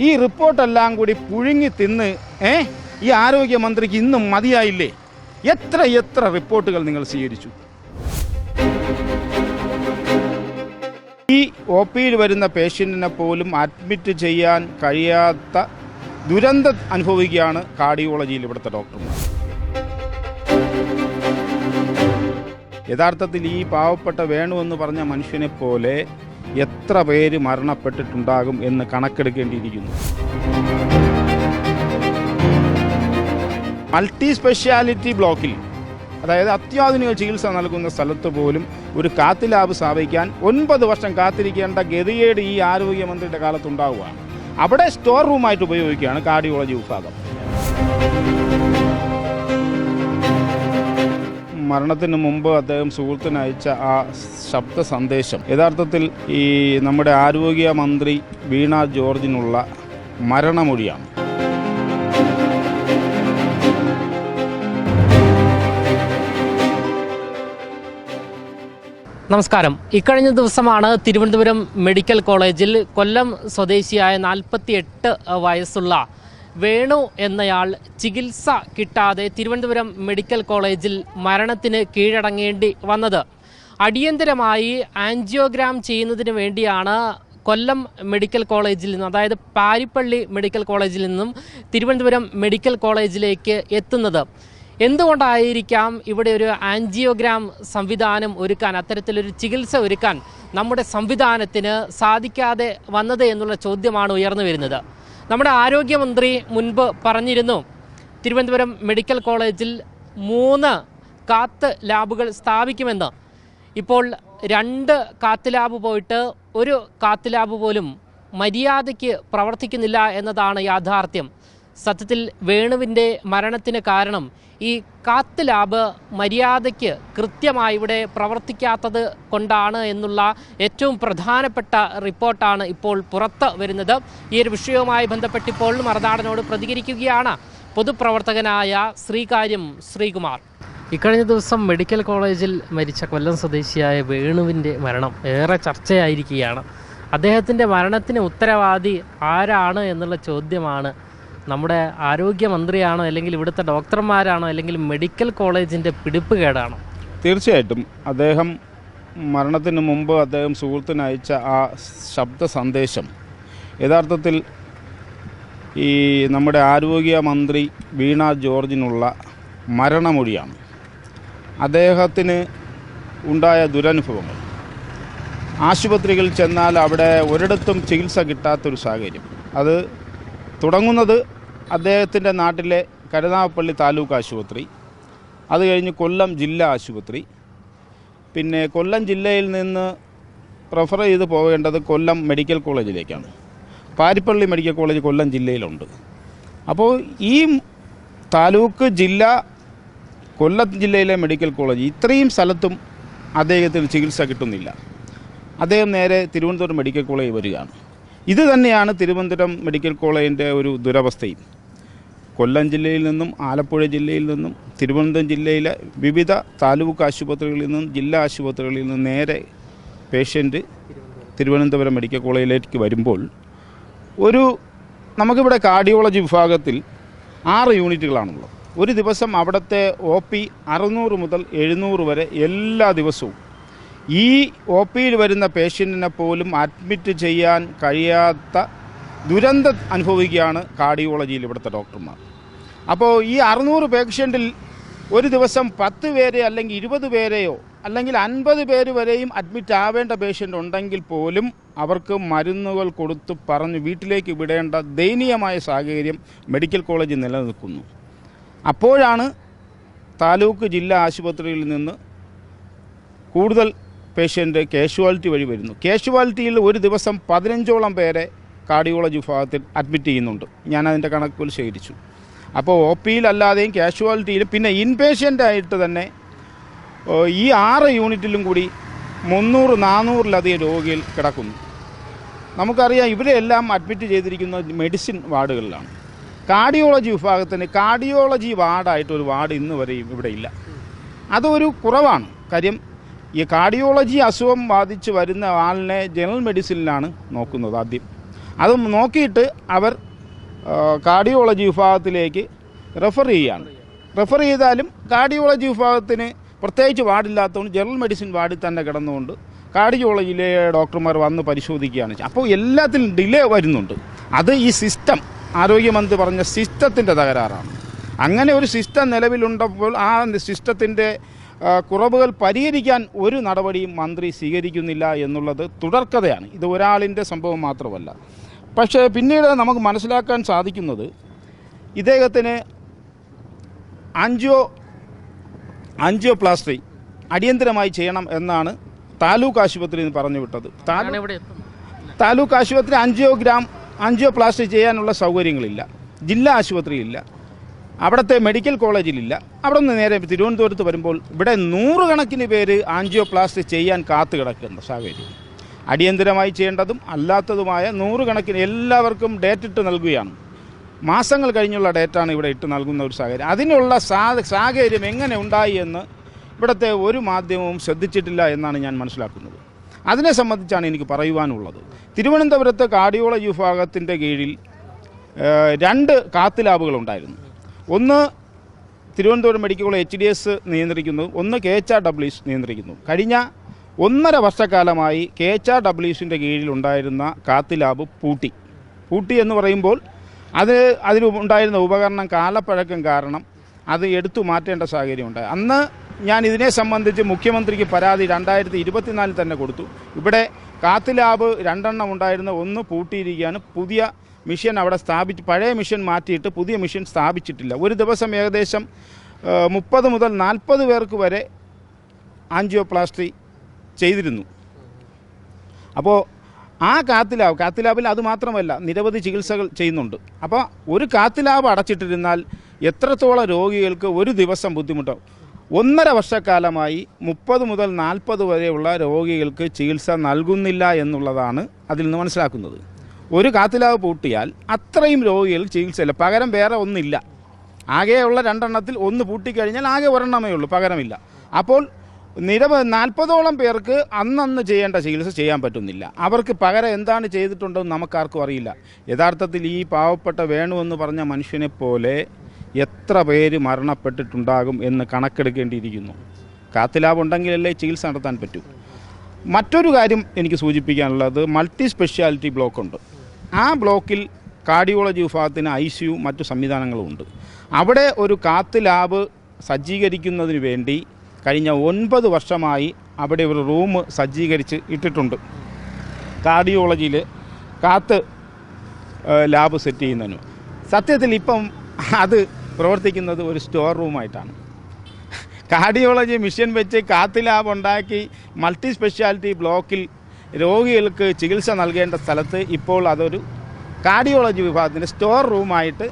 ഈ റിപ്പോർട്ടെല്ലാം കൂടി പുഴുങ്ങി തിന്ന് ഏ? ഈ ആരോഗ്യമന്ത്രിക്ക് ഇന്നും മതിയായില്ലേ? എത്ര എത്ര റിപ്പോർട്ടുകൾ നിങ്ങൾ സ്വീകരിച്ചു? ഈ ഒ പിയിൽ വരുന്ന പേഷ്യന്റിനെ പോലും അഡ്മിറ്റ് ചെയ്യാൻ കഴിയാത്ത ദുരന്തം അനുഭവിക്കുകയാണ് കാർഡിയോളജിയിൽ ഇവിടുത്തെ ഡോക്ടർമാർ. യഥാർത്ഥത്തിൽ ഈ പാവപ്പെട്ട വേണു എന്ന് പറഞ്ഞ മനുഷ്യനെ പോലെ എത്ര പേര് മരണപ്പെട്ടിട്ടുണ്ടാകും എന്ന് കണക്കെടുക്കേണ്ടിയിരിക്കുന്നു. മൾട്ടി സ്പെഷ്യാലിറ്റി ബ്ലോക്കിൽ അതായത് അത്യാധുനിക ചികിത്സ നൽകുന്ന സ്ഥലത്ത് പോലും ഒരു കാത്ത് ലാബ് സ്ഥാപിക്കാൻ ഒൻപത് വർഷം കാത്തിരിക്കേണ്ട ഗതികേട് ഈ ആരോഗ്യമന്ത്രിയുടെ കാലത്തുണ്ടാവുകയാണ്. അവിടെ സ്റ്റോർ റൂമായിട്ട് ഉപയോഗിക്കുകയാണ് കാർഡിയോളജി വിഭാഗം. മരണത്തിന് മുമ്പ് അദ്ദേഹം സുഹൃത്തിന് അയച്ച ആ ശബ്ദ സന്ദേശം. യഥാർത്ഥത്തിൽ ഈ നമ്മുടെ ആരോഗ്യ മന്ത്രി വീണ ജോർജിനുള്ള മരണമൊഴിയാണ്. നമസ്കാരം. ഇക്കഴിഞ്ഞ ദിവസമാണ് തിരുവനന്തപുരം മെഡിക്കൽ കോളേജിൽ കൊല്ലം സ്വദേശിയായ നാൽപ്പത്തി എട്ട് വയസ്സുള്ള വേണു എന്നയാൾ ചികിത്സ കിട്ടാതെ തിരുവനന്തപുരം മെഡിക്കൽ കോളേജിൽ മരണത്തിന് കീഴടങ്ങേണ്ടി വന്നത്. അടിയന്തരമായി ആൻജിയോഗ്രാം ചെയ്യുന്നതിന് വേണ്ടിയാണ് കൊല്ലം മെഡിക്കൽ കോളേജിൽ നിന്നും അതായത് പാരിപ്പള്ളി മെഡിക്കൽ കോളേജിൽ നിന്നും തിരുവനന്തപുരം മെഡിക്കൽ കോളേജിലേക്ക് എത്തുന്നത്. എന്തുകൊണ്ടായിരിക്കാം ഇവിടെ ഒരു ആൻജിയോഗ്രാം സംവിധാനം ഒരുക്കാൻ അത്തരത്തിലൊരു ചികിത്സ ഒരുക്കാൻ നമ്മുടെ സംവിധാനത്തിന് സാധിക്കാതെ വന്നത് എന്നുള്ള ചോദ്യമാണ് ഉയർന്നു വരുന്നത്? നമ്മുടെ ആരോഗ്യമന്ത്രി മുൻപ് പറഞ്ഞിരുന്നു തിരുവനന്തപുരം മെഡിക്കൽ കോളേജിൽ മൂന്ന് കാത്ത് ലാബുകൾ സ്ഥാപിക്കുമെന്ന്. ഇപ്പോൾ രണ്ട് കാത്ത് ലാബ് പോയിട്ട് ഒരു കാത്ത് ലാബ് പോലും മര്യാദയ്ക്ക് പ്രവർത്തിക്കുന്നില്ല എന്നതാണ് യാഥാർത്ഥ്യം. സത്യത്തിൽ വേണുവിന്റെ മരണത്തിന് കാരണം ഈ കാത്ത് ലാബ് മര്യാദയ്ക്ക് കൃത്യമായി ഇവിടെ പ്രവർത്തിക്കാത്തത് കൊണ്ടാണ് എന്നുള്ള ഏറ്റവും പ്രധാനപ്പെട്ട റിപ്പോർട്ടാണ് ഇപ്പോൾ പുറത്ത് വരുന്നത്. ഈ ഒരു വിഷയവുമായി ബന്ധപ്പെട്ട് ബന്ധപ്പെട്ടിപ്പോൾ മറുനാടനോട് പ്രതികരിക്കുകയാണ് പൊതുപ്രവർത്തകനായ ശ്രീകാര്യം ശ്രീകുമാർ. ഇക്കഴിഞ്ഞ ദിവസം മെഡിക്കൽ കോളേജിൽ മരിച്ച കൊല്ലം സ്വദേശിയായ വേണുവിന്റെ മരണം ഏറെ ചർച്ചയായിരിക്കുകയാണ്. അദ്ദേഹത്തിന്റെ മരണത്തിന് ഉത്തരവാദി ആരാണ് എന്നുള്ള ചോദ്യമാണ് നമ്മുടെ ആരോഗ്യമന്ത്രിയാണോ അല്ലെങ്കിൽ ഇവിടുത്തെ ഡോക്ടർമാരാണോ അല്ലെങ്കിൽ മെഡിക്കൽ കോളേജിന്റെ പിടിപ്പ് കേടാണോ തീർച്ചയായിട്ടും. അദ്ദേഹം മരണത്തിന് മുമ്പ് അദ്ദേഹം സുഹൃത്തിന് അയച്ച ആ ശബ്ദ സന്ദേശം യഥാർത്ഥത്തിൽ ഈ നമ്മുടെ ആരോഗ്യമന്ത്രി വീണ ജോർജിനുള്ള മരണമൊഴിയാണ്. അദ്ദേഹത്തിന് ഉണ്ടായ ദുരനുഭവങ്ങൾ. ആശുപത്രികളിൽ ചെന്നാൽ അവിടെ ഒരിടത്തും ചികിത്സ കിട്ടാത്തൊരു സാഹചര്യം. അത് തുടങ്ങുന്നത് അദ്ദേഹത്തിന്റെ നാട്ടിലെ കരുനാഗപ്പള്ളി താലൂക്ക് ആശുപത്രി അത് കഴിഞ്ഞ് കൊല്ലം ജില്ലാ ആശുപത്രി. പിന്നെ കൊല്ലം ജില്ലയിൽ നിന്ന് റെഫർ ചെയ്ത് പോകേണ്ടത് കൊല്ലം മെഡിക്കൽ കോളേജിലേക്കാണ്. പാരിപ്പള്ളി മെഡിക്കൽ കോളേജ് കൊല്ലം ജില്ലയിലുണ്ട്. അപ്പോൾ ഈ താലൂക്ക് ജില്ല കൊല്ലം ജില്ലയിലെ മെഡിക്കൽ കോളേജ് ഇത്രയും സ്ഥലത്തും അദ്ദേഹത്തിന് ചികിത്സ കിട്ടുന്നില്ല. അദ്ദേഹം നേരെ തിരുവനന്തപുരം മെഡിക്കൽ കോളേജ് വരികയാണ്. ഇത് തന്നെയാണ് തിരുവനന്തപുരം മെഡിക്കൽ കോളേജിന്റെ ഒരു ദുരവസ്ഥയും. കൊല്ലം ജില്ലയിൽ നിന്നും ആലപ്പുഴ ജില്ലയിൽ നിന്നും തിരുവനന്തപുരം ജില്ലയിലെ വിവിധ താലൂക്ക് ആശുപത്രികളിൽ നിന്നും ജില്ലാ ആശുപത്രികളിൽ നിന്നും നേരെ പേഷ്യന്റ് തിരുവനന്തപുരം മെഡിക്കൽ കോളേജിലേക്ക് വരുമ്പോൾ ഒരു നമുക്കിവിടെ കാർഡിയോളജി വിഭാഗത്തിൽ ആറ് യൂണിറ്റുകളാണുള്ളത്. ഒരു ദിവസം അവിടുത്തെ ഒ പി അറുന്നൂറ് മുതൽ എഴുന്നൂറ് വരെ എല്ലാ ദിവസവും ഈ ഒ പിയിൽ വരുന്ന പേഷ്യന്റിനെ പോലും അഡ്മിറ്റ് ചെയ്യാൻ കഴിയാത്ത ദുരന്തം അനുഭവിക്കുകയാണ് കാർഡിയോളജിയിൽ ഇവിടുത്തെ ഡോക്ടർമാർ. അപ്പോൾ ഈ അറുന്നൂറ് പേഷ്യന്റിൽ ഒരു ദിവസം പത്ത് പേരെ അല്ലെങ്കിൽ ഇരുപത് പേരെയോ അല്ലെങ്കിൽ അൻപത് പേര് വരെയും അഡ്മിറ്റ് ആവേണ്ട പേഷ്യന്റ് ഉണ്ടെങ്കിൽ പോലും അവർക്ക് മരുന്നുകൾ കൊടുത്ത് പറഞ്ഞ് വീട്ടിലേക്ക് വിടേണ്ട ദയനീയമായ സാഹചര്യം മെഡിക്കൽ കോളേജിൽ നിലനിൽക്കുന്നു. അപ്പോഴാണ് താലൂക്ക് ജില്ലാ ആശുപത്രിയിൽ നിന്ന് കൂടുതൽ പേഷ്യന്റ് കാഷ്വാലിറ്റി വഴി വരുന്നു. കാഷ്വാലിറ്റിയിൽ ഒരു ദിവസം പതിനഞ്ചോളം പേരെ കാർഡിയോളജി വിഭാഗത്തിൽ അഡ്മിറ്റ് ചെയ്യുന്നുണ്ട്. ഞാൻ അതിന്റെ കണക്കുകൾ ശേഖരിച്ചു. അപ്പോൾ ഒ പിയിലല്ലാതെയും കാഷ്വാലിറ്റിയിൽ പിന്നെ ഇൻപേഷ്യന്റ് ആയിട്ട് തന്നെ ഈ ആറ് യൂണിറ്റിലും കൂടി മുന്നൂറ് നാനൂറിലധികം രോഗികൾ കിടക്കുന്നു. നമുക്കറിയാം ഇവരെല്ലാം അഡ്മിറ്റ് ചെയ്തിരിക്കുന്ന മെഡിസിൻ വാർഡുകളിലാണ്. കാർഡിയോളജി വിഭാഗത്തിന് കാർഡിയോളജി വാർഡായിട്ടൊരു വാർഡ് ഇന്ന് വരെയും ഇവിടെ ഇല്ല. അതൊരു കുറവാണ്. കാര്യം ഈ കാർഡിയോളജി അസുഖം ബാധിച്ച് വരുന്ന ആളിനെ ജനറൽ മെഡിസിനിലാണ് നോക്കുന്നത് ആദ്യം. അത് നോക്കിയിട്ട് അവർ കാർഡിയോളജി വിഭാഗത്തിലേക്ക് റെഫർ ചെയ്യുകയാണ്. റെഫർ ചെയ്താലും കാർഡിയോളജി വിഭാഗത്തിന് പ്രത്യേകിച്ച് വാർഡില്ലാത്തതുകൊണ്ട് ജനറൽ മെഡിസിൻ വാർഡിൽ തന്നെ കിടന്നുകൊണ്ട് കാർഡിയോളജിയിലെ ഡോക്ടർമാർ വന്ന് പരിശോധിക്കുകയാണ്. അപ്പോൾ എല്ലാത്തിലും ഡിലേ വരുന്നുണ്ട്. അത് ഈ സിസ്റ്റം ആരോഗ്യമന്ത്രി പറഞ്ഞ സിസ്റ്റത്തിന്റെ തകരാറാണ്. അങ്ങനെ ഒരു സിസ്റ്റം നിലവിലുണ്ടപ്പോൾ ആ സിസ്റ്റത്തിന്റെ കുറവുകൾ പരിഹരിക്കാൻ ഒരു നടപടിയും മന്ത്രി സ്വീകരിക്കുന്നില്ല എന്നുള്ളത് തുടർക്കഥയാണ്. ഇത് ഒരാളിന്റെ സംഭവം മാത്രമല്ല. പക്ഷേ പിന്നീട് നമുക്ക് മനസ്സിലാക്കാൻ സാധിക്കുന്നത് ഇദ്ദേഹത്തിന് ആൻജിയോ പ്ലാസ്റ്റി അടിയന്തരമായി ചെയ്യണം എന്നാണ് താലൂക്ക് ആശുപത്രിയിൽ നിന്ന് പറഞ്ഞു വിട്ടത്. താലൂക്ക് ആശുപത്രി അഞ്ചോ ഗ്രാം അഞ്ചോ പ്ലാസ്റ്റി ചെയ്യാനുള്ള സൗകര്യങ്ങളില്ല. ജില്ലാ ആശുപത്രിയില്ല. അവിടുത്തെ മെഡിക്കൽ കോളേജിലില്ല. അവിടെ നിന്ന് നേരെ തിരുവനന്തപുരത്ത് വരുമ്പോൾ ഇവിടെ നൂറുകണക്കിന് പേര് ആൻജിയോപ്ലാസ്റ്റി ചെയ്യാൻ കാത്തു കിടക്കുന്ന സാഹചര്യം. അടിയന്തരമായി ചെയ്യേണ്ടതും അല്ലാത്തതുമായ നൂറുകണക്കിന് എല്ലാവർക്കും ഡേറ്റ് ഇട്ട് നൽകുകയാണ്. മാസങ്ങൾ കഴിഞ്ഞുള്ള ഡേറ്റാണ് ഇവിടെ ഇട്ട് നൽകുന്ന ഒരു സാഹചര്യം. അതിനുള്ള സാഹചര്യം എങ്ങനെ ഉണ്ടായി എന്ന് ഇവിടുത്തെ ഒരു മാധ്യമവും ശ്രദ്ധിച്ചിട്ടില്ല എന്നാണ് ഞാൻ മനസ്സിലാക്കുന്നത്. അതിനെ സംബന്ധിച്ചാണ് എനിക്ക് പറയുവാനുള്ളത്. തിരുവനന്തപുരത്ത് കാർഡിയോളജി വിഭാഗത്തിന്റെ കീഴിൽ രണ്ട് കാത്ത് ലാബുകളുണ്ടായിരുന്നു ഒന്ന് Thiruvananthapuram medical college H D S നിയന്ത്രിക്കുന്നു. ഒന്ന് കെ എച്ച് ആർ ഡബ്ല്യൂസ് നിയന്ത്രിക്കുന്നു. കഴിഞ്ഞ ഒന്നര വർഷക്കാലമായി കെ എച്ച് ആർ ഡബ്ല്യൂസിന്റെ കീഴിലുണ്ടായിരുന്ന കാത്ത് ലാബ് പൂട്ടി. പൂട്ടി എന്ന് പറയുമ്പോൾ അത് അതിലുണ്ടായിരുന്ന ഉപകരണം കാലപ്പഴക്കം കാരണം അത് എടുത്തു മാറ്റേണ്ട സാഹചര്യം ഉണ്ടായി അന്ന് ഞാൻ ഇതിനെ സംബന്ധിച്ച് മുഖ്യമന്ത്രിക്ക് പരാതി രണ്ടായിരത്തി ഇരുപത്തിനാലിൽ തന്നെ കൊടുത്തു. ഇവിടെ കാത്ത് ലാബ് രണ്ടെണ്ണം ഉണ്ടായിരുന്ന ഒന്ന് പൂട്ടിയിരിക്കുകയാണ്. പുതിയ മിഷൻ അവിടെ സ്ഥാപിച്ച് പഴയ മിഷൻ മാറ്റിയിട്ട് പുതിയ മിഷൻ സ്ഥാപിച്ചിട്ടില്ല. ഒരു ദിവസം ഏകദേശം മുപ്പത് മുതൽ നാൽപ്പത് പേർക്ക് വരെ ആൻജിയോപ്ലാസ്റ്റി ചെയ്തിരുന്നു. അപ്പോൾ ആ കാത്തിലാവ് കാത്തിലാവിൽ കാത്ത് അത് മാത്രമല്ല നിരവധി ചികിത്സകൾ ചെയ്യുന്നുണ്ട്. അപ്പോൾ ഒരു കാത്തിലാവ് അടച്ചിട്ടിരുന്നാൽ എത്രത്തോളം രോഗികൾക്ക് ഒരു ദിവസം ബുദ്ധിമുട്ടാവും? ഒന്നര വർഷക്കാലമായി മുപ്പത് മുതൽ നാൽപ്പത് വരെയുള്ള രോഗികൾക്ക് ചികിത്സ നൽകുന്നില്ല എന്നുള്ളതാണ് അതിൽ നിന്ന് മനസ്സിലാക്കുന്നത്. ഒരു കാത്തിലാവ് പൂട്ടിയാൽ അത്രയും രോഗികൾ ചികിത്സയില്ല. പകരം വേറെ ഒന്നില്ല. ആകെയുള്ള രണ്ടെണ്ണത്തിൽ ഒന്ന് പൂട്ടിക്കഴിഞ്ഞാൽ ആകെ ഒരെണ്ണമേ ഉള്ളൂ പകരമില്ല. അപ്പോൾ നിരവധി നാൽപ്പതോളം പേർക്ക് അന്നന്ന് ചെയ്യേണ്ട ചികിത്സ ചെയ്യാൻ പറ്റുന്നില്ല. അവർക്ക് പകരം എന്താണ് ചെയ്തിട്ടുണ്ടെന്ന് നമുക്കാർക്കും അറിയില്ല. യഥാർത്ഥത്തിൽ ഈ പാവപ്പെട്ട വേണു എന്ന് പറഞ്ഞ മനുഷ്യനെ പോലെ എത്ര പേര് മരണപ്പെട്ടിട്ടുണ്ടാകും എന്ന് കണക്കെടുക്കേണ്ടിയിരിക്കുന്നു. കാത്തിലാവുണ്ടെങ്കിലല്ലേ ചികിത്സ നടത്താൻ പറ്റൂ. മറ്റൊരു കാര്യം എനിക്ക് സൂചിപ്പിക്കാനുള്ളത് മൾട്ടി സ്പെഷ്യാലിറ്റി ബ്ലോക്കുണ്ട്. ആ ബ്ലോക്കിൽ കാർഡിയോളജി വിഭാഗത്തിന് ഐ സിയു മറ്റു സംവിധാനങ്ങളുമുണ്ട്. അവിടെ ഒരു കാത്ത് ലാബ് സജ്ജീകരിക്കുന്നതിന് വേണ്ടി കഴിഞ്ഞ ഒൻപത് വർഷമായി അവിടെ ഒരു റൂം സജ്ജീകരിച്ച് ഇട്ടിട്ടുണ്ട്. കാർഡിയോളജിയിൽ കാത്ത് ലാബ് സെറ്റ് ചെയ്യുന്നതിന്. സത്യത്തിൽ ഇപ്പം അത് പ്രവർത്തിക്കുന്നത് ഒരു സ്റ്റോർ റൂമായിട്ടാണ്. കാർഡിയോളജി മിഷൻ വെച്ച് കാത്ത് ലാബ് ഉണ്ടാക്കി മൾട്ടി സ്പെഷ്യാലിറ്റി ബ്ലോക്കിൽ രോഗികൾക്ക് ചികിത്സ നൽകേണ്ട സ്ഥലത്ത് ഇപ്പോൾ അതൊരു കാർഡിയോളജി വിഭാഗത്തിന്റെ സ്റ്റോർ റൂമായിട്ട്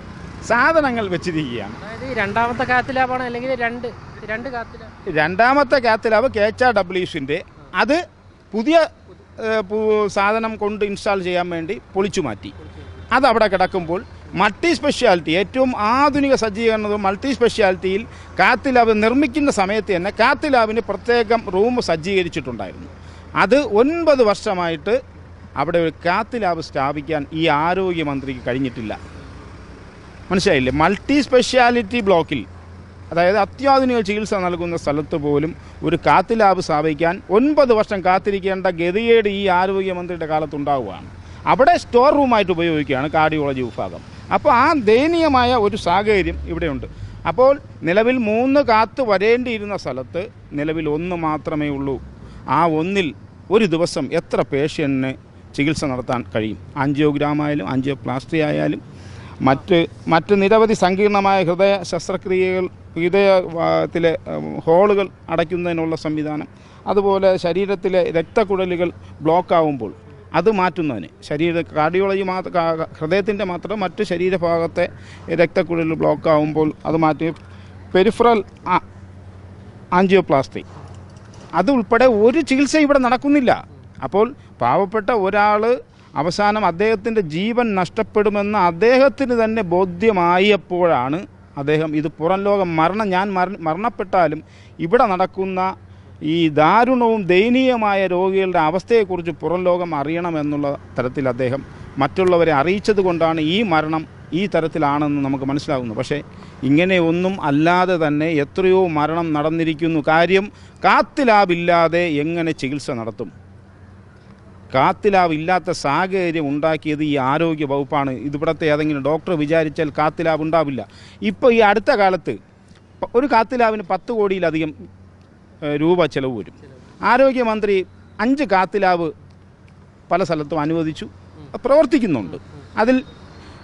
സാധനങ്ങൾ വെച്ചിരിക്കുകയാണ്. രണ്ടാമത്തെ കാത്തലാബാണ് അല്ലെങ്കിൽ രണ്ട് രണ്ട് കാത്തിലാബ് രണ്ടാമത്തെ cath lab K H R ഡബ്ല്യൂസിന്റെ അത് പുതിയ സാധനം കൊണ്ട് ഇൻസ്റ്റാൾ ചെയ്യാൻ വേണ്ടി പൊളിച്ചു മാറ്റി. അത് അവിടെ കിടക്കുമ്പോൾ മൾട്ടി സ്പെഷ്യാലിറ്റി ഏറ്റവും ആധുനിക സജ്ജീകരണവും മൾട്ടി സ്പെഷ്യാലിറ്റിയിൽ കാത്ത് ലാബ് നിർമ്മിക്കുന്ന സമയത്ത് തന്നെ കാത്ത് ലാബിന് പ്രത്യേകം റൂം സജ്ജീകരിച്ചിട്ടുണ്ടായിരുന്നു. അത് ഒൻപത് വർഷമായിട്ട് അവിടെ ഒരു കാത്ത് ലാബ് സ്ഥാപിക്കാൻ ഈ ആരോഗ്യമന്ത്രിക്ക് കഴിഞ്ഞിട്ടില്ല. മനസ്സിലായില്ലേ? മൾട്ടി സ്പെഷ്യാലിറ്റി ബ്ലോക്കിൽ അതായത് അത്യാധുനിക ചികിത്സ നൽകുന്ന സ്ഥലത്ത് പോലും ഒരു കാത്ത് ലാബ് സ്ഥാപിക്കാൻ ഒൻപത് വർഷം കാത്തിരിക്കേണ്ട ഗതികേട് ഈ ആരോഗ്യമന്ത്രിയുടെ കാലത്തുണ്ടാവുകയാണ്. അവിടെ സ്റ്റോർ റൂമായിട്ട് ഉപയോഗിക്കുകയാണ് കാർഡിയോളജി വിഭാഗം. അപ്പോൾ ആ ദയനീയമായ ഒരു സാഹചര്യം ഇവിടെയുണ്ട്. അപ്പോൾ നിലവിൽ മൂന്ന് കാത്ത് വരേണ്ടിയിരുന്ന സ്ഥലത്ത് നിലവിൽ ഒന്ന് മാത്രമേ ഉള്ളൂ. ആ ഒന്നിൽ ഒരു ദിവസം എത്ര പേഷ്യന്റിന് ചികിത്സ നടത്താൻ കഴിയും? ആൻജിയോഗ്രാം ആയാലും ആൻജിയോപ്ലാസ്റ്റി ആയാലും മറ്റ് മറ്റ് നിരവധി സങ്കീർണമായ ഹൃദയ ശസ്ത്രക്രിയകൾ ഹൃദയത്തിലെ ഹോളുകൾ അടയ്ക്കുന്നതിനുള്ള സംവിധാനം അതുപോലെ ശരീരത്തിലെ രക്തക്കുഴലുകൾ ബ്ലോക്കാവുമ്പോൾ അത് മാറ്റുന്നതിന് ശരീര കാർഡിയോളജി മാത്രം ഹൃദയത്തിന്റെ മാത്രം മറ്റ് ശരീരഭാഗത്തെ രക്തക്കുഴൽ ബ്ലോക്കാവുമ്പോൾ അത് മാറ്റി പെരിഫറൽ ആൻജിയോപ്ലാസ്റ്റി അതുൾപ്പെടെ ഒരു ചികിത്സ ഇവിടെ നടക്കുന്നില്ല. അപ്പോൾ പാവപ്പെട്ട ഒരാൾ അവസാനം അദ്ദേഹത്തിന്റെ ജീവൻ നഷ്ടപ്പെടുമെന്ന് അദ്ദേഹത്തിന് തന്നെ ബോധ്യമായപ്പോഴാണ് അദ്ദേഹം ഇത് പുറം ലോകം മരണം ഞാൻ മര മരണപ്പെട്ടാലും ഇവിടെ നടക്കുന്ന ഈ ദാരുണവും ദയനീയമായ രോഗികളുടെ അവസ്ഥയെക്കുറിച്ച് പുറം ലോകം അറിയണമെന്നുള്ള തരത്തിൽ അദ്ദേഹം മറ്റുള്ളവരെ അറിയിച്ചത് കൊണ്ടാണ് ഈ മരണം ഈ തരത്തിലാണെന്ന് നമുക്ക് മനസ്സിലാകുന്നു. പക്ഷേ ഇങ്ങനെ ഒന്നും അല്ലാതെ തന്നെ എത്രയോ മരണം നടന്നിരിക്കുന്നു. കാര്യം കാത്തിലാവില്ലാതെ എങ്ങനെ ചികിത്സ നടത്തും? കാത്തിലാവില്ലാത്ത സാഹചര്യം ഉണ്ടാക്കിയത് ഈ ആരോഗ്യ വകുപ്പാണ്. ഇതിവിടുത്തെ ഏതെങ്കിലും ഡോക്ടർ വിചാരിച്ചാൽ കാത്തിലാവ് ഉണ്ടാവില്ല. ഇപ്പോൾ ഈ അടുത്ത കാലത്ത് ഒരു കാത്തിലാവിന് പത്ത് കോടിയിലധികം രൂപ ചിലവ് വരും. ആരോഗ്യമന്ത്രി അഞ്ച് കാത്തിലാവ് പല സ്ഥലത്തും അനുവദിച്ചു. പ്രവർത്തിക്കുന്നുണ്ട്. അതിൽ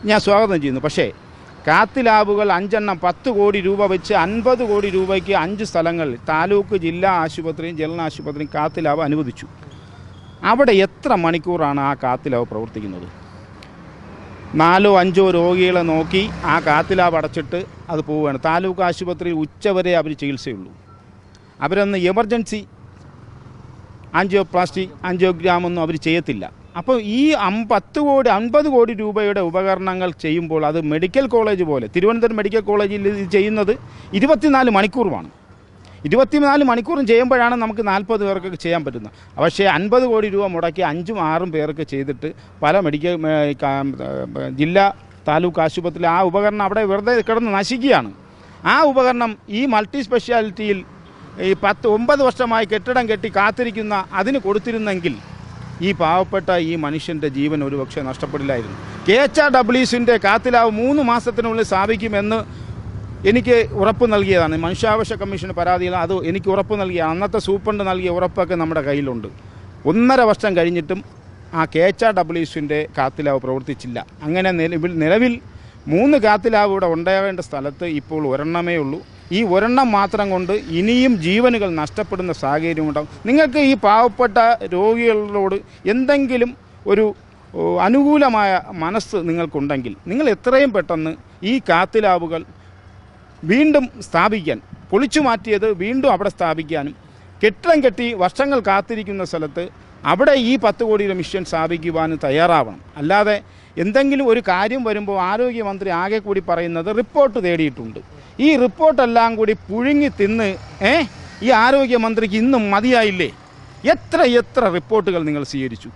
ഞാൻ സ്വാഗതം ചെയ്യുന്നു. പക്ഷേ കാത്തിലാബുകൾ അഞ്ചെണ്ണം പത്ത് കോടി രൂപ വെച്ച് അൻപത് കോടി രൂപയ്ക്ക് അഞ്ച് സ്ഥലങ്ങളിൽ താലൂക്ക് ജില്ലാ ആശുപത്രിയും ജനറൽ ആശുപത്രിയും കാത്തിലാവ് അനുവദിച്ചു. അവിടെ എത്ര മണിക്കൂറാണ് ആ കാത്തിലാവ് പ്രവർത്തിക്കുന്നത്? നാലോ അഞ്ചോ രോഗികളെ നോക്കി ആ കാത്തിലാവ് അടച്ചിട്ട് അത് പോവുകയാണ്. താലൂക്ക് ആശുപത്രി ഉച്ചവരെ അവർ ചികിത്സയുള്ളൂ. അവരൊന്ന് എമർജൻസി ആൻജിയോപ്ലാസ്റ്റി ആൻജിയോഗ്രാമൊന്നും അവർ ചെയ്യത്തില്ല. അപ്പോൾ ഈ പത്ത് കോടി അൻപത് കോടി രൂപയുടെ ഉപകരണങ്ങൾ ചെയ്യുമ്പോൾ അത് മെഡിക്കൽ കോളേജ് പോലെ തിരുവനന്തപുരം മെഡിക്കൽ കോളേജിൽ ഇത് ചെയ്യുന്നത് ഇരുപത്തിനാല് മണിക്കൂറുമാണ്. ഇരുപത്തിനാല് മണിക്കൂറും ചെയ്യുമ്പോഴാണ് നമുക്ക് നാൽപ്പത് പേർക്കൊക്കെ ചെയ്യാൻ പറ്റുന്നത്. പക്ഷേ അൻപത് കോടി രൂപ മുടക്കി അഞ്ചും ആറും പേർക്ക് ചെയ്തിട്ട് പല മെഡിക്കൽ ജില്ലാ താലൂക്ക് ആശുപത്രിയിൽ ആ ഉപകരണം അവിടെ വെറുതെ കിടന്ന് നശിക്കുകയാണ്. ആ ഉപകരണം ഈ മൾട്ടി സ്പെഷ്യാലിറ്റിയിൽ ഈ പത്ത് ഒമ്പത് വർഷമായി കെട്ടിടം കെട്ടി കാത്തിരിക്കുന്ന അതിന് കൊടുത്തിരുന്നെങ്കിൽ ഈ പാവപ്പെട്ട ഈ മനുഷ്യന്റെ ജീവൻ ഒരുപക്ഷെ നഷ്ടപ്പെടില്ലായിരുന്നു. കെ എച്ച് ആർ ഡബ്ല്യൂസിന്റെ കാത്തിലാവ് മൂന്ന് മാസത്തിനുള്ളിൽ സ്ഥാപിക്കുമെന്ന് എനിക്ക് ഉറപ്പ് നൽകിയതാണ്. മനുഷ്യാവകാശ കമ്മീഷന് പരാതിയിൽ അത് എനിക്ക് ഉറപ്പ് നൽകിയ അന്നത്തെ സൂപ്രണ്ട് നൽകിയ ഉറപ്പൊക്കെ നമ്മുടെ കയ്യിലുണ്ട്. ഒന്നര വർഷം കഴിഞ്ഞിട്ടും ആ കെ എച്ച് ആർ ഡബ്ല്യൂസിന്റെ കാത്തിലാവ് പ്രവർത്തിച്ചില്ല. അങ്ങനെ നിലവിൽ നിലവിൽ മൂന്ന് കാത്തിലാവ് ഇവിടെ ഉണ്ടാകേണ്ട സ്ഥലത്ത് ഇപ്പോൾ ഒരെണ്ണമേ ഉള്ളൂ. ഈ ഒരെണ്ണം മാത്രം കൊണ്ട് ഇനിയും ജീവനുകൾ നഷ്ടപ്പെടുന്ന സാഹചര്യം ഉണ്ടാകും. നിങ്ങൾക്ക് ഈ പാവപ്പെട്ട രോഗികളോട് എന്തെങ്കിലും ഒരു അനുകൂലമായ മനസ്സ് നിങ്ങൾക്കുണ്ടെങ്കിൽ നിങ്ങൾ എത്രയും പെട്ടെന്ന് ഈ കാത്തിലാവുകൾ വീണ്ടും സ്ഥാപിക്കാൻ പൊളിച്ചു മാറ്റിയത് വീണ്ടും അവിടെ സ്ഥാപിക്കാനും കെട്ടിടം കെട്ടി വർഷങ്ങൾ കാത്തിരിക്കുന്ന സ്ഥലത്ത് അവിടെ ഈ പത്ത് കോടിയുടെ മിഷൻ സ്ഥാപിക്കുവാനും തയ്യാറാവണം. അല്ലാതെ എന്തെങ്കിലും ഒരു കാര്യം വരുമ്പോൾ ആരോഗ്യമന്ത്രി ആകെ കൂടി പറയുന്നത് റിപ്പോർട്ട് തേടിയിട്ടുണ്ട്. ഈ റിപ്പോർട്ടെല്ലാം കൂടി പുഴുങ്ങി തിന്ന് ഏ? ഈ ആരോഗ്യമന്ത്രിക്ക് ഇന്നും മതിയായില്ലേ? എത്ര എത്ര റിപ്പോർട്ടുകൾ നിങ്ങൾ സ്വീകരിച്ചു?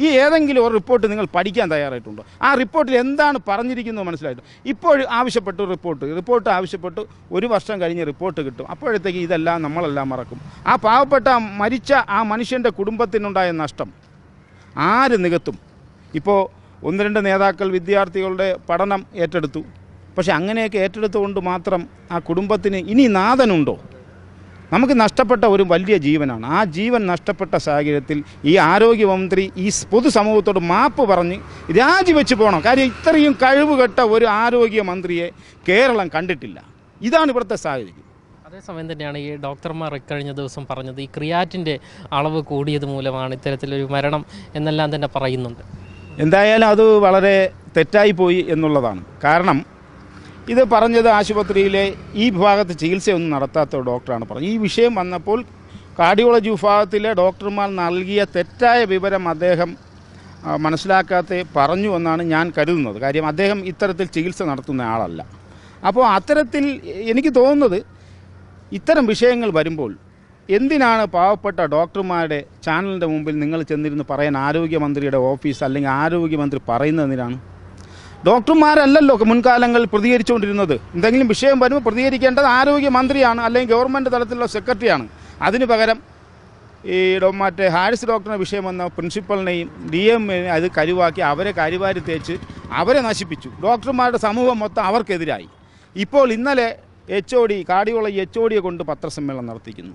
ഈ ഏതെങ്കിലും ഒരു റിപ്പോർട്ട് നിങ്ങൾ പഠിക്കാൻ തയ്യാറായിട്ടുണ്ടോ? ആ റിപ്പോർട്ടിൽ എന്താണ് പറഞ്ഞിരിക്കുന്നത് മനസ്സിലായിട്ട്? ഇപ്പോൾ ആവശ്യപ്പെട്ടു റിപ്പോർട്ട് റിപ്പോർട്ട് ആവശ്യപ്പെട്ടു ഒരു വർഷം കഴിഞ്ഞ് റിപ്പോർട്ട് കിട്ടും. അപ്പോഴത്തേക്ക് ഇതെല്ലാം നമ്മളെല്ലാം മറക്കും. ആ പാവപ്പെട്ട മരിച്ച ആ മനുഷ്യന്റെ കുടുംബത്തിനുണ്ടായ നഷ്ടം ആര് നികത്തും? ഇപ്പോൾ ഒന്ന് രണ്ട് നേതാക്കൾ വിദ്യാർത്ഥികളുടെ പഠനം ഏറ്റെടുത്തു. പക്ഷെ അങ്ങനെയൊക്കെ ഏറ്റെടുത്തുകൊണ്ട് മാത്രം ആ കുടുംബത്തിന് ഇനി നാഥനുണ്ടോ? നമുക്ക് നഷ്ടപ്പെട്ട ഒരു വലിയ ജീവനാണ്. ആ ജീവൻ നഷ്ടപ്പെട്ട സാഹചര്യത്തിൽ ഈ ആരോഗ്യമന്ത്രി ഈ പൊതുസമൂഹത്തോട് മാപ്പ് പറഞ്ഞ് രാജിവെച്ച് പോകണം. കാര്യം ഇത്രയും കഴിവുകെട്ട ഒരു ആരോഗ്യമന്ത്രിയെ കേരളം കണ്ടിട്ടില്ല. ഇതാണ് ഇവിടുത്തെ സാഹചര്യം. അതേസമയം തന്നെയാണ് ഈ ഡോക്ടർമാർ ഇക്കഴിഞ്ഞ ദിവസം പറഞ്ഞത് ഈ ക്രിയാറ്റിന്റെ അളവ് കൂടിയത് മൂലമാണ് ഇത്തരത്തിലൊരു മരണം എന്നെല്ലാം തന്നെ പറയുന്നുണ്ട്. എന്തായാലും അത് വളരെ തെറ്റായി പോയി എന്നുള്ളതാണ്. കാരണം ഇത് പറഞ്ഞത് ആശുപത്രിയിലെ ഈ വിഭാഗത്ത് ചികിത്സയൊന്നും നടത്താത്ത ഡോക്ടറാണ് പറഞ്ഞത്. ഈ വിഷയം വന്നപ്പോൾ കാർഡിയോളജി വിഭാഗത്തിലെ ഡോക്ടർമാർ നൽകിയ തെറ്റായ വിവരം അദ്ദേഹം മനസ്സിലാക്കാതെ പറഞ്ഞു എന്നാണ് ഞാൻ കരുതുന്നത്. കാര്യം അദ്ദേഹം ഇത്തരത്തിൽ ചികിത്സ നടത്തുന്ന ആളല്ല. അപ്പോൾ അത്തരത്തിൽ എനിക്ക് തോന്നുന്നത് ഇത്തരം വിഷയങ്ങൾ വരുമ്പോൾ എന്തിനാണ് പാവപ്പെട്ട ഡോക്ടർമാരുടെ ചാനലിന്റെ മുമ്പിൽ നിങ്ങൾ ചെന്നിരുന്ന് പറയാൻ ആരോഗ്യമന്ത്രിയുടെ ഓഫീസ് അല്ലെങ്കിൽ ആരോഗ്യമന്ത്രി പറയുന്നതിനാണ് ഡോക്ടർമാരല്ലല്ലോ മുൻകാലങ്ങളിൽ പ്രതികരിച്ചുകൊണ്ടിരുന്നത്. എന്തെങ്കിലും വിഷയം വരുമ്പോൾ പ്രതികരിക്കേണ്ടത് ആരോഗ്യമന്ത്രിയാണ് അല്ലെങ്കിൽ ഗവൺമെന്റ് തലത്തിലുള്ള സെക്രട്ടറിയാണ് അതിന് പകരം ഈ മറ്റേ ഹാരിസ് ഡോക്ടറിന്റെ വിഷയം വന്ന പ്രിൻസിപ്പലിനെയും ഡി എമ്മിനെയും അത് കരുവാക്കി അവരെ കരുവാരി തേച്ച് അവരെ നശിപ്പിച്ചു. ഡോക്ടർമാരുടെ സമൂഹം മൊത്തം അവർക്കെതിരായി. ഇപ്പോൾ ഇന്നലെ H O D cardiology H O ഡിയെ കൊണ്ട് പത്രസമ്മേളനം നടത്തിക്കുന്നു.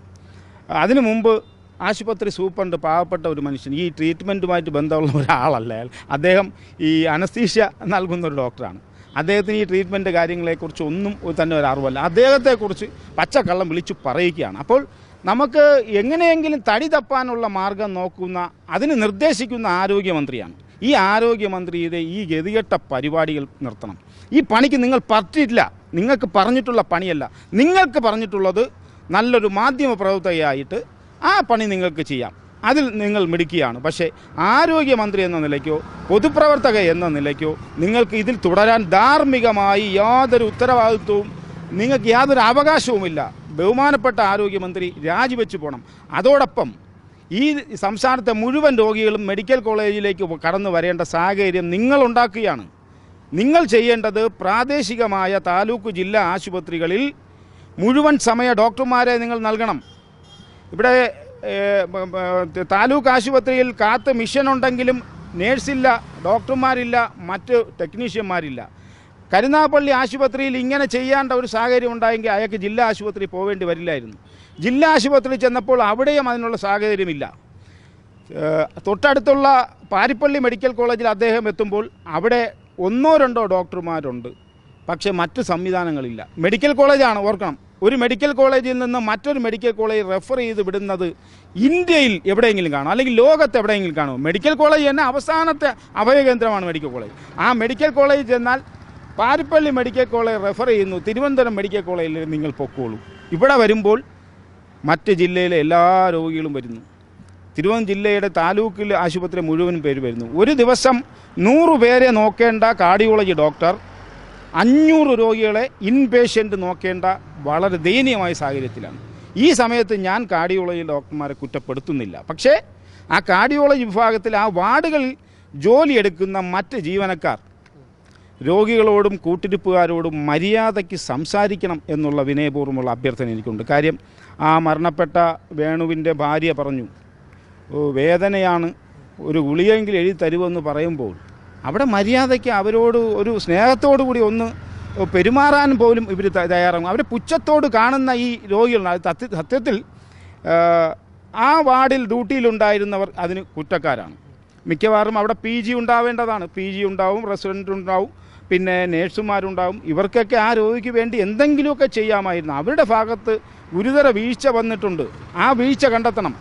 അതിനു മുമ്പ് ആശുപത്രി സൂപ്രണ്ട് പാവപ്പെട്ട ഒരു മനുഷ്യൻ ഈ ട്രീറ്റ്മെന്റുമായിട്ട് ബന്ധമുള്ള ഒരാളല്ല അദ്ദേഹം ഈ അനസ്തീഷ്യ നൽകുന്ന ഒരു ഡോക്ടറാണ്. അദ്ദേഹത്തിന് ഈ ട്രീറ്റ്മെന്റ് കാര്യങ്ങളെക്കുറിച്ച് ഒന്നും തന്നെ ഒരു അറിവല്ല. അദ്ദേഹത്തെക്കുറിച്ച് പച്ചക്കള്ളം വിളിച്ചു പറയുകയാണ്. അപ്പോൾ നമുക്ക് എങ്ങനെയെങ്കിലും തടി തപ്പാനുള്ള മാർഗം നോക്കുന്ന അതിന് നിർദ്ദേശിക്കുന്ന ആരോഗ്യമന്ത്രിയാണ്. ഈ ആരോഗ്യമന്ത്രിയുടെ ഈ ഗതികെട്ട പരിപാടികൾ നിർത്തണം. ഈ പണിക്ക് നിങ്ങൾ പറ്റിയിട്ടില്ല നിങ്ങൾക്ക് പറഞ്ഞിട്ടുള്ള പണിയല്ല. നിങ്ങൾക്ക് പറഞ്ഞിട്ടുള്ളത് നല്ലൊരു മാധ്യമ പ്രവർത്തകയായിട്ട് ആ പണി നിങ്ങൾക്ക് ചെയ്യാം. അതിൽ നിങ്ങൾ മിടുക്കിയാണ്. പക്ഷേ ആരോഗ്യമന്ത്രി എന്ന നിലയ്ക്കോ പൊതുപ്രവർത്തക എന്ന നിലയ്ക്കോ നിങ്ങൾക്ക് ഇതിൽ തുടരാൻ ധാർമ്മികമായി യാതൊരു ഉത്തരവാദിത്വവും നിങ്ങൾക്ക് യാതൊരു അവകാശവുമില്ല. ബഹുമാനപ്പെട്ട ആരോഗ്യമന്ത്രി രാജിവെച്ചു പോകണം അതോടൊപ്പം ഈ സംസ്ഥാനത്തെ മുഴുവൻ രോഗികളും മെഡിക്കൽ കോളേജിലേക്ക് കടന്നു വരേണ്ട സാഹചര്യം നിങ്ങൾ ഉണ്ടാക്കുകയാണ്. നിങ്ങൾ ചെയ്യേണ്ടത് പ്രാദേശികമായ താലൂക്ക് ജില്ലാ ആശുപത്രികളിൽ മുഴുവൻ സമയ ഡോക്ടർമാരെ നിങ്ങൾ നൽകണം. ഇവിടെ താലൂക്ക് ആശുപത്രിയിൽ കാത്ത് മിഷൻ ഉണ്ടെങ്കിലും നേഴ്സില്ല ഡോക്ടർമാരില്ല മറ്റ് ടെക്നീഷ്യന്മാരില്ല. കരുനാഗപ്പള്ളി ആശുപത്രിയിൽ ഇങ്ങനെ ചെയ്യേണ്ട ഒരു സാഹചര്യം ഉണ്ടായെങ്കിൽ അയാൾക്ക് ജില്ലാ ആശുപത്രി പോവേണ്ടി വരില്ലായിരുന്നു. ജില്ലാ ആശുപത്രിയിൽ ചെന്നപ്പോൾ അവിടെയും അതിനുള്ള സാഹചര്യമില്ല. തൊട്ടടുത്തുള്ള പാരിപ്പള്ളി മെഡിക്കൽ കോളേജിൽ അദ്ദേഹം എത്തുമ്പോൾ അവിടെ ഒന്നോ രണ്ടോ ഡോക്ടർമാരുണ്ട്. പക്ഷേ മറ്റ് സംവിധാനങ്ങളില്ല. മെഡിക്കൽ കോളേജാണ് ഓർക്കണം. ഒരു മെഡിക്കൽ കോളേജിൽ നിന്ന് മറ്റൊരു മെഡിക്കൽ കോളേജ് റെഫർ ചെയ്ത് വിടുന്നത് ഇന്ത്യയിൽ എവിടെയെങ്കിലും കാണും. അല്ലെങ്കിൽ ലോകത്ത് എവിടെയെങ്കിലും കാണും. മെഡിക്കൽ കോളേജ് തന്നെ അവസാനത്തെ അഭയകേന്ദ്രമാണ് മെഡിക്കൽ കോളേജ് ആ മെഡിക്കൽ കോളേജ് എന്നാൽ പാരിപ്പള്ളി മെഡിക്കൽ കോളേജ് റെഫർ ചെയ്യുന്നു. തിരുവനന്തപുരം മെഡിക്കൽ കോളേജിൽ നിങ്ങൾ പൊക്കോളൂ. ഇവിടെ വരുമ്പോൾ മറ്റ് ജില്ലയിലെ എല്ലാ രോഗികളും വരുന്നു. തിരുവനന്തപുരം ജില്ലയുടെ താലൂക്കിൽ ആശുപത്രി മുഴുവനും പേര് വരുന്നു. ഒരു ദിവസം നൂറ് പേരെ നോക്കേണ്ട കാർഡിയോളജി ഡോക്ടർ അഞ്ഞൂറ് രോഗികളെ ഇൻപേഷ്യന്റ് നോക്കേണ്ട വളരെ ദയനീയമായ സാഹചര്യത്തിലാണ്. ഈ സമയത്ത് ഞാൻ കാർഡിയോളജി ഡോക്ടർമാരെ കുറ്റപ്പെടുത്തുന്നില്ല. പക്ഷേ ആ കാർഡിയോളജി വിഭാഗത്തിൽ ആ വാർഡുകളിൽ ജോലിയെടുക്കുന്ന മറ്റ് ജീവനക്കാർ രോഗികളോടും കൂട്ടിരിപ്പുകാരോടും മര്യാദയ്ക്ക് സംസാരിക്കണം എന്നുള്ള വിനയപൂർവമുള്ള അഭ്യർത്ഥന എനിക്കുണ്ട്. കാര്യം ആ മരണപ്പെട്ട വേണുവിന്റെ ഭാര്യ പറഞ്ഞു വേദനയാണ് ഒരു ഗുളികയെങ്കിലും എഴുതി തരുമെന്ന് പറയുമ്പോൾ അവിടെ മര്യാദയ്ക്ക് അവരോട് ഒരു സ്നേഹത്തോടു കൂടി ഒന്ന് പെരുമാറാൻ പോലും ഇവർ തയ്യാറാകും. അവരെ പുച്ഛത്തോട് കാണുന്ന ഈ രോഗികളുണ്ട് സത്യത്തിൽ ആ, വാർഡിൽ ഡ്യൂട്ടിയിലുണ്ടായിരുന്നവർ അതിന് കുറ്റക്കാരാണ്. മിക്കവാറും അവിടെ പി ജി ഉണ്ടാവേണ്ടതാണ്. പി ജി ഉണ്ടാവും റെസിഡന്റ് ഉണ്ടാവും പിന്നെ നേഴ്സുമാരുണ്ടാവും. ഇവർക്കൊക്കെ ആ രോഗിക്ക് വേണ്ടി എന്തെങ്കിലുമൊക്കെ ചെയ്യാമായിരുന്നു. അവരുടെ ഭാഗത്ത് ഗുരുതര വീഴ്ച വന്നിട്ടുണ്ട്. ആ വീഴ്ച കണ്ടെത്തണം.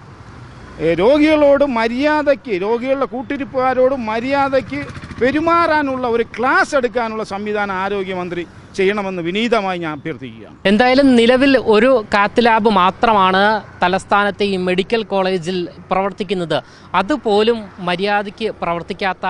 രോഗികളോട് മര്യാദയ്ക്ക് രോഗികളുടെ കൂട്ടിരിപ്പുകാരോട് മര്യാദയ്ക്ക് പെരുമാറാനുള്ള ഒരു ക്ലാസ് എടുക്കാനുള്ള സംവിധാനം ആരോഗ്യമന്ത്രി ചെയ്യണമെന്ന് വിനീതമായി ഞാൻ അഭ്യർത്ഥിക്കുകയാണ്. എന്തായാലും നിലവിൽ ഒരു കാത്ത് ലാബ് മാത്രമാണ് തലസ്ഥാനത്തെ ഈ മെഡിക്കൽ കോളേജിൽ പ്രവർത്തിക്കുന്നത്. അതുപോലും മര്യാദയ്ക്ക് പ്രവർത്തിക്കാത്ത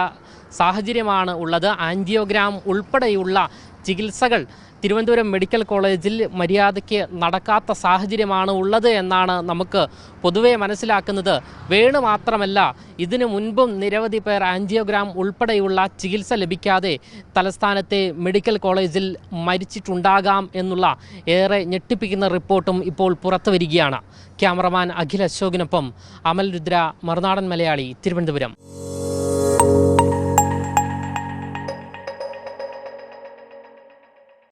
സാഹചര്യമാണ് ഉള്ളത്. ആൻജിയോഗ്രാം ഉൾപ്പെടെയുള്ള ചികിത്സകൾ തിരുവനന്തപുരം മെഡിക്കൽ കോളേജിൽ മര്യാദയ്ക്ക് നടക്കാത്ത സാഹചര്യമാണ് ഉള്ളത് എന്നാണ് നമുക്ക് പൊതുവെ മനസ്സിലാക്കുന്നത്. വേണു മാത്രമല്ല ഇതിനു മുൻപും നിരവധി പേർ ആൻജിയോഗ്രാം ഉൾപ്പെടെയുള്ള ചികിത്സ ലഭിക്കാതെ തലസ്ഥാനത്തെ മെഡിക്കൽ കോളേജിൽ മരിച്ചിട്ടുണ്ടാകാം എന്നുള്ള ഏറെ ഞെട്ടിപ്പിക്കുന്ന റിപ്പോർട്ടും ഇപ്പോൾ പുറത്തു വരികയാണ്. ക്യാമറമാൻ അഖിൽ അശോകിനൊപ്പം അമൽ രുദ്ര മറുനാടൻ മലയാളി തിരുവനന്തപുരം.